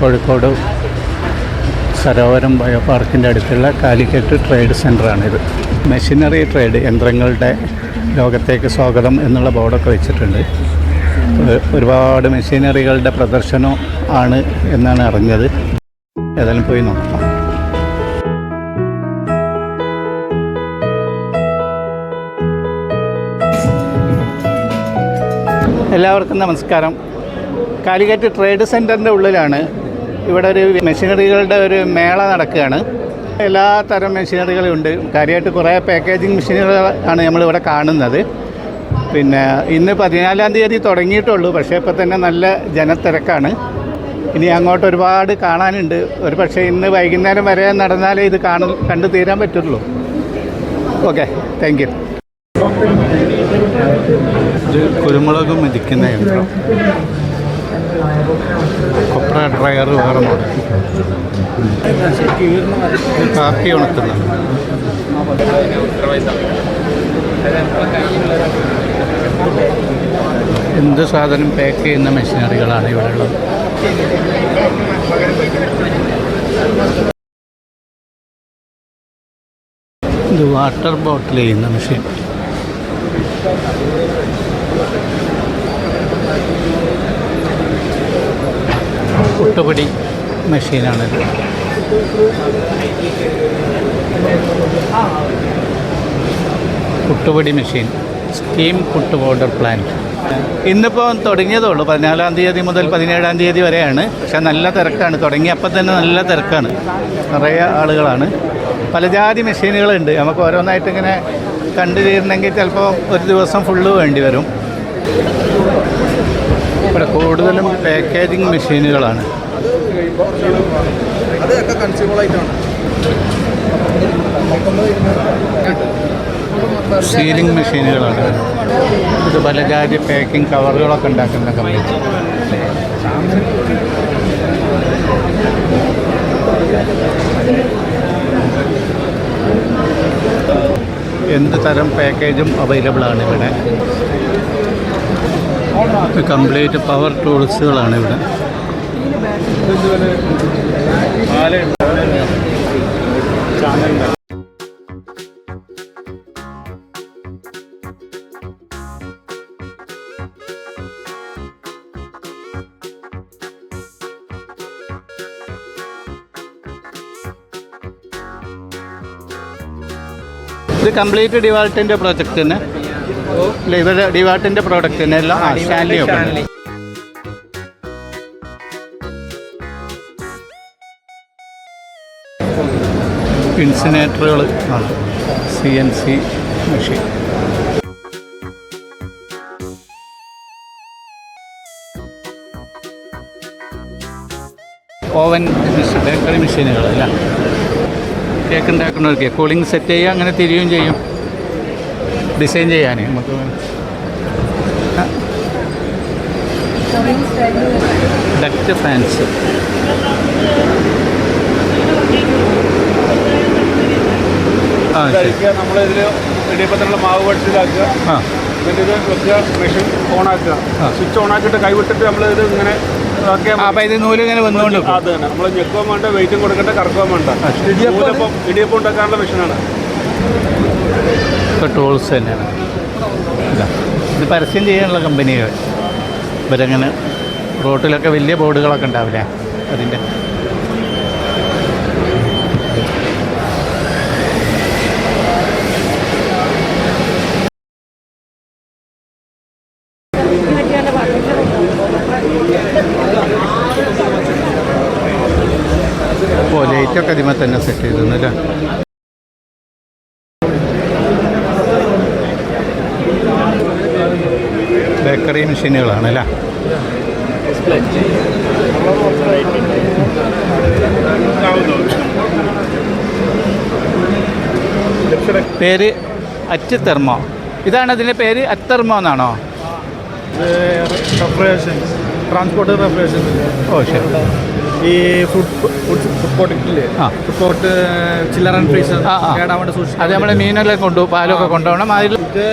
Kozhikode Sarovaram bio പാർക്കിന്റെ അടുത്തുള്ള Calicut trade സെന്ററാണിത്. മെഷീനറി ട്രേഡ് യന്ത്രങ്ങളുടെ ലോകത്തേക്ക് സ്വാഗതം എന്നുള്ള ബോർഡൊക്കെ വെച്ചിട്ടുണ്ട്. ഒരുപാട് മെഷീനറികളുടെ പ്രദർശനം ആണ് എന്നാണ് അറിഞ്ഞത്. ഏതായാലും പോയി നോക്കാം. എല്ലാവർക്കും നമസ്കാരം. കാലിക്കറ്റ് ട്രേഡ് സെന്ററിന്റെ ഉള്ളിലാണ് ഇവിടെ ഒരു മെഷീനറികളുടെ ഒരു മേള നടക്കുകയാണ്. എല്ലാ തരം മെഷീനറികളും ഉണ്ട്. കാര്യമായിട്ട് കുറേ പാക്കേജിങ് മെഷീനറികൾ ആണ് നമ്മളിവിടെ കാണുന്നത്. പിന്നെ ഇന്ന് പതിനാലാം തീയതി തുടങ്ങിയിട്ടുള്ളൂ. പക്ഷേ ഇപ്പോൾ തന്നെ നല്ല ജനത്തിരക്കാണ്. ഇനി അങ്ങോട്ട് ഒരുപാട് കാണാനുണ്ട്. ഒരു പക്ഷേ ഇന്ന് വൈകുന്നേരം വരെ നടന്നാലേ ഇത് കാണു കണ്ടു തീരാൻ പറ്റുള്ളൂ. Okay thank you. കുരുമുളക് മെതിക്കുന്ന യന്ത്രം. കൊപ്ര ഡ്രയർ ഇത് കാപ്പി ഉണക്കുന്ന. എന്ത് സാധനം പാക്ക് ചെയ്യുന്ന മെഷീനറികളാണ് ഇവിടെ ഉള്ളത്? ഇത് വാട്ടർ ബോട്ടിൽ ചെയ്യുന്ന മെഷീൻ പുട്ടുപൊടി മെഷീനാണ്. പുട്ടുപൊടി machine. Steam puttu powder plant. ഇന്നിപ്പോൾ തുടങ്ങിയതേ ഉള്ളൂ പതിനാലാം തീയതി മുതൽ പതിനേഴാം തീയതി വരെയാണ്. പക്ഷേ നല്ല തിരക്കാണ്. തുടങ്ങിയപ്പോൾ തന്നെ നല്ല തിരക്കാണ്. നിറയെ ആളുകളാണ്. പലജാതി മെഷീനുകളുണ്ട്. നമുക്ക് ഓരോന്നായിട്ട് ഇങ്ങനെ കണ്ടു തീരണമെങ്കിൽ ചിലപ്പോൾ ഒരു ദിവസം ഫുള്ള് വേണ്ടി വരും. ഇവിടെ കൂടുതലും പാക്കേജിങ് മെഷീനുകളാണ് അതൊക്കെ കൺസ്യൂമറായിട്ടാണ് സീലിംഗ് മെഷീനുകളാണ് ഇത് പലജാതി പാക്കിംഗ് കവറുകളൊക്കെ ഉണ്ടാക്കുന്ന കമ്പനി എന്ത് തരം പാക്കേജും അവൈലബിളാണ് ഇവിടെ? കംപ്ലീറ്റ് പവർ ടൂൾസുകളാണ് ഇവിടെ. ഇത് കംപ്ലീറ്റ് ഡിവാൾട്ടിന്റെ പ്രോജക്റ്റ് തന്നെ. ഇവരുടെ ഡിവാട്ടിന്റെ പ്രോഡക്റ്റ് തന്നെ Stanley ഇൻസിനേറ്ററുകൾ C N C machine oven machine bakery മെഷീനുകൾ അല്ല? കേക്ക് ഉണ്ടാക്കുന്നവർക്ക് കൂളിംഗ് സെറ്റ് ചെയ്യുക അങ്ങനെ തിരിയുകയും ചെയ്യും. ഡിസൈൻ ചെയ്യാൻ. നമുക്ക് ഡക്റ്റ് ഫാൻസ് ശരി. നമ്മളിതിൽ ഇടിയപ്പത്തിനുള്ള മാവ് പഠിച്ചിലാക്കുക ആ. എന്നിട്ട് ഇത് വെക്കുക മെഷീൻ ഓൺ സ്വിച്ച് ഓൺ ആക്കിയിട്ട് കൈവിട്ടിട്ട് നമ്മൾ ഇത് ഇങ്ങനെ ഇത് നൂൽ ഇങ്ങനെ വന്നുകൊണ്ട്. അത് തന്നെ. നമ്മൾ ഞെക്കുവാൻ വേണ്ട വെയിറ്റും കൊടുക്കണ്ട കറക്കുവാൻ വേണ്ട. ഇടിയപ്പം ഇടിയപ്പം ഉണ്ടാക്കാനുള്ള മെഷീനാണ് ഇപ്പോൾ ടൂൾസ് തന്നെയാണ്. ഇത് പരസ്യം ചെയ്യാനുള്ള കമ്പനികൾ ഇവരങ്ങനെ റോട്ടിലൊക്കെ വലിയ ബോർഡുകളൊക്കെ ഉണ്ടാവില്ലേ? അതിന്റെ ഓ ലൈറ്റൊക്കെ ഇതിമേ തന്നെ സെറ്റ് ചെയ്തിരുന്നല്ലേ ബേക്കറി മെഷീനുകളാണ് അല്ലേ? പേര് അറ്റ് തെർമോ ഇതാണ് അതിന്റെ പേര് അറ്റർമോ എന്നാണോ? ട്രാൻസ്പോർട്ട് ഓ ശരി. ഈ ഫുഡ് ഫുഡ് കോർട്ടില്ലേ. ഫുഡ് കോർട്ട് ചില്ലറ ഫ്രീസർ ആ, ആ. കേടാൻ വേണ്ടി അത് നമ്മുടെ മീനെല്ലാം കൊണ്ടു പാലൊക്കെ കൊണ്ടുപോകണം. അതിൽ ഇത്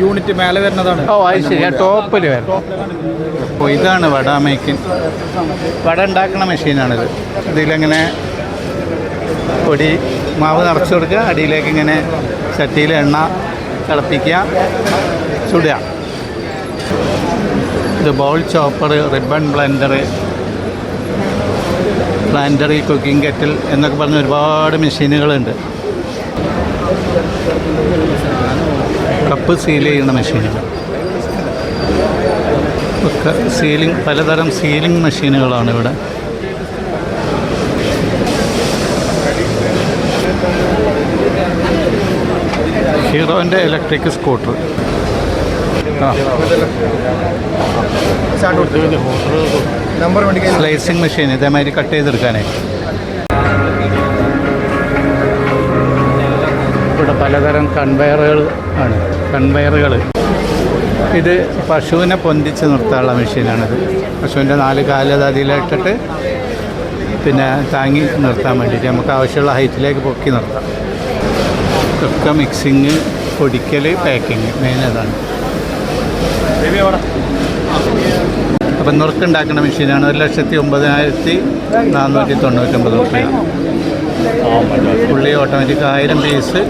യൂണിറ്റ് മേലെ വരുന്നതാണ്. ഓ അത് ശരി. ടോപ്പിൽ വരണം ഇതാണ് വട മേക്കിൻ. വട ഉണ്ടാക്കുന്ന മെഷീനാണിത്. ഇതിലിങ്ങനെ പൊടി മാവ് നിറച്ച് കൊടുക്കുക. അടിയിലേക്ക് ഇങ്ങനെ ചട്ടിയിൽ എണ്ണ തിളപ്പിക്കുക. ചുടുക. ഇത് bowl chopper ribbon blender planetary cooking kettle എന്നൊക്കെ പറഞ്ഞ ഒരുപാട് മെഷീനുകളുണ്ട്. കപ്പ് സീൽ ചെയ്യുന്ന മെഷീനുകൾ. സീലിംഗ് പലതരം സീലിംഗ് മെഷീനുകളാണ് ഇവിടെ. ഹീറോന്റെ ഇലക്ട്രിക് സ്കൂട്ടർ. ആ. നമ്പർ വണ്ടി സ്ലൈസിങ് മെഷീൻ ഇതേമാതിരി കട്ട് ചെയ്തെടുക്കാനേ. ഇവിടെ പലതരം കൺവെയറുകൾ ആണ്. കൺവെയറുകൾ ഇത് പശുവിനെ പൊന്തിച്ച് നിർത്താനുള്ള മെഷീനാണിത്. പശുവിന്റെ നാല് കാൽ അത് അതിലിട്ടിട്ട് പിന്നെ താങ്ങി നിർത്താൻ വേണ്ടിയിട്ട് നമുക്ക് ആവശ്യമുള്ള ഹൈറ്റിലേക്ക് പൊക്കി നിർത്താം. ഒക്കെ മിക്സിങ് പൊടിക്കൽ പാക്കിങ് മെയിൻ അതാണ് അപ്പം നുറുക്കുണ്ടാക്കുന്ന മെഷീനാണ് ഒരു ലക്ഷത്തി ഒമ്പതിനായിരത്തി നാനൂറ്റി തൊണ്ണൂറ്റൊമ്പത് റുപ്യ. ഫുള്ളി ഓട്ടോമാറ്റിക് ആയിരം പീസ്.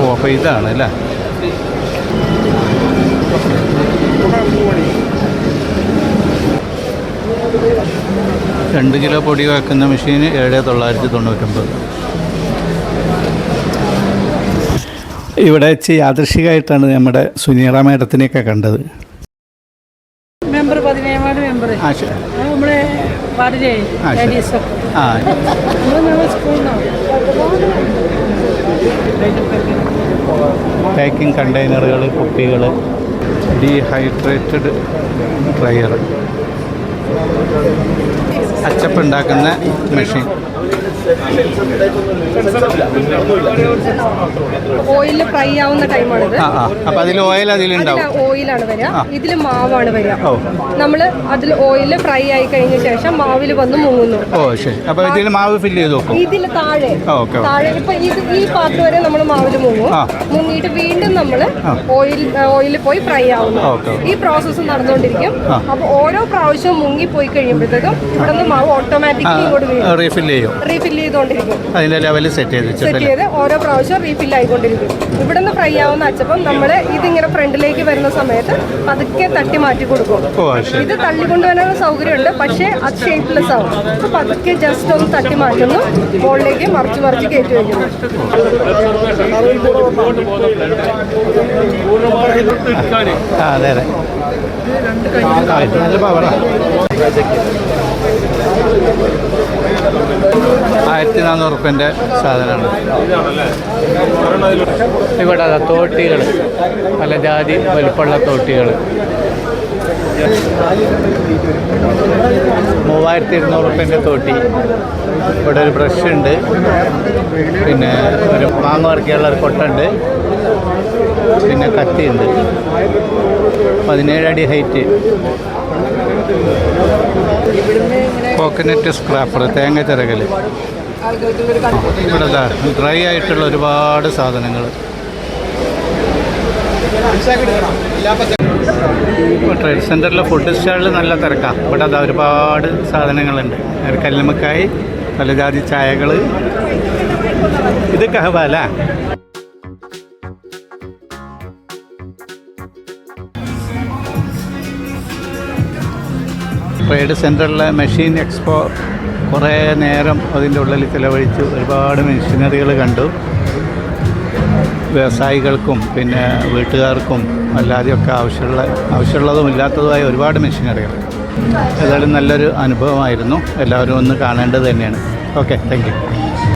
ഓ അപ്പോൾ ഇതാണ് അല്ലേ? രണ്ട് കിലോ പൊടി വയ്ക്കുന്ന മെഷീൻ ഏഴ് തൊള്ളായിരത്തി തൊണ്ണൂറ്റൊമ്പത്. ഇവിടെ വെച്ച് യാദൃശികമായിട്ടാണ് നമ്മുടെ സുനീറ മേഡത്തിനെയൊക്കെ കണ്ടത്. മെമ്പർ പതിനേഴാം നമ്മുടെ പാക്കിംഗ് കണ്ടെയ്നറുകൾ കുപ്പികൾ ഡീഹൈഡ്രേറ്റഡ് ഡ്രയർ അച്ചപ്പ് ഉണ്ടാക്കുന്ന മെഷീൻ ഓയിലിൽ ഫ്രൈ ആവുന്ന ടൈമാണിത്. അപ്പോൾ അതിൽ ഓയിൽ അതിലുണ്ടാവും. ഓയിലാണ് വരിക. ഇതിൽ മാവാണ് വരിക. നമ്മൾ അതിൽ ഓയിൽ ഫ്രൈ ആയി കഴിഞ്ഞ ശേഷം മാവിൽ വന്ന് മുങ്ങുന്നു. ഓ ശരി. അപ്പോൾ ഇതിൽ മാവ് ഫില്ല് ചെയ്ത് വെക്കും. ഇതിൽ താഴെ. താഴെ ഇപ്പൊ ഇത് ഈ പാത്രം വരെ നമ്മൾ മാവിൽ മുങ്ങും. മുങ്ങിയിട്ട് വീണ്ടും നമ്മൾ ഓയിൽ ഓയിലിൽ പോയി ഫ്രൈ ആവുന്നു. ഈ പ്രോസസ്സ് നടന്നുകൊണ്ടിരിക്കും. അപ്പൊ ഓരോ പ്രാവശ്യവും മുങ്ങി പോയി കഴിയുമ്പോഴത്തേക്കും ഇവിടെ നിന്ന് മാവ് ഓട്ടോമാറ്റിക്കലി ഇങ്ങോട്ട് റീഫില്ല് ചെയ്യും. റീഫിൽ ചെയ്തുകൊണ്ടിരിക്കും. അതിന്റെ ലെവൽ സെറ്റ് ചെയ്ത് സെറ്റ് ചെയ്ത് ഓരോ പ്രാവശ്യം റീഫിൽ ആയിക്കൊണ്ടിരിക്കും. ഇവിടുന്ന് ഫ്രൈ ആവുന്ന അച്ചപ്പം നമ്മൾ ഇതിങ്ങനെ ഫ്രണ്ടിലേക്ക് വരുന്ന സമയത്ത് പതുക്കെ തട്ടി മാറ്റി കൊടുക്കും. ഇത് തള്ളി ഇത് തള്ളിക്കൊണ്ടുവരാനുള്ള സൗകര്യമുണ്ട് പക്ഷേ അത് ഷേപ്പ്ലെസ് ആവും. അപ്പൊ പതുക്കെ ജസ്റ്റ് ഒന്ന് തട്ടി മാറ്റുന്നു മുകളിലേക്ക് മറിച്ച് മറിച്ച് കയറ്റി വയ്ക്കുന്നു. അതെ അതെ. നല്ല പവറാ ആയിരത്തി നാനൂറ് റുപ്യന്റെ സാധനമാണ്. ഇവിടെ അതാ തോട്ടികൾ പല ജാതി വലുപ്പമുള്ള തോട്ടികൾ മൂവായിരത്തി ഇരുന്നൂറ് റുപ്യന്റെ തോട്ടി. ഇവിടെ ഒരു ബ്രഷ് ഉണ്ട് പിന്നെ ഒരു മാങ്ങ വർക്കിയുള്ള ഒരു കൊട്ടുണ്ട്. പിന്നെ കത്തിയുണ്ട്. പതിനേഴ് അടി ഹൈറ്റ്. കോക്കനട്ട് സ്ക്രാപ്പർ തേങ്ങ ചിറകൽ ഇവിടെ ഡ്രൈ ആയിട്ടുള്ള ഒരുപാട് സാധനങ്ങൾ. ട്രേഡ് സെന്ററിലെ ഫുഡ് സ്റ്റാളിൽ നല്ല തിരക്കാണ് ഇവിടെ അതാ ഒരുപാട് സാധനങ്ങളുണ്ട്. ഒരു പലജാതി പല ജാതി ചായകൾ ഇത് കഹവ ട്രേഡ് സെന്ററിലെ മെഷീൻ എക്സ്പോ കുറേ നേരം അതിന്റെ ഉള്ളിൽ ചിലവഴിച്ചു. ഒരുപാട് മെഷീനറികൾ കണ്ടു. വ്യവസായികൾക്കും പിന്നെ വീട്ടുകാർക്കും അല്ലാതെയൊക്കെ ആവശ്യമുള്ള ആവശ്യമുള്ളതും ഇല്ലാത്തതുമായ ഒരുപാട് മെഷീനറികൾ. ഏതായാലും നല്ലൊരു അനുഭവമായിരുന്നു. എല്ലാവരും ഒന്ന് കാണേണ്ടത് തന്നെയാണ്. Okay thank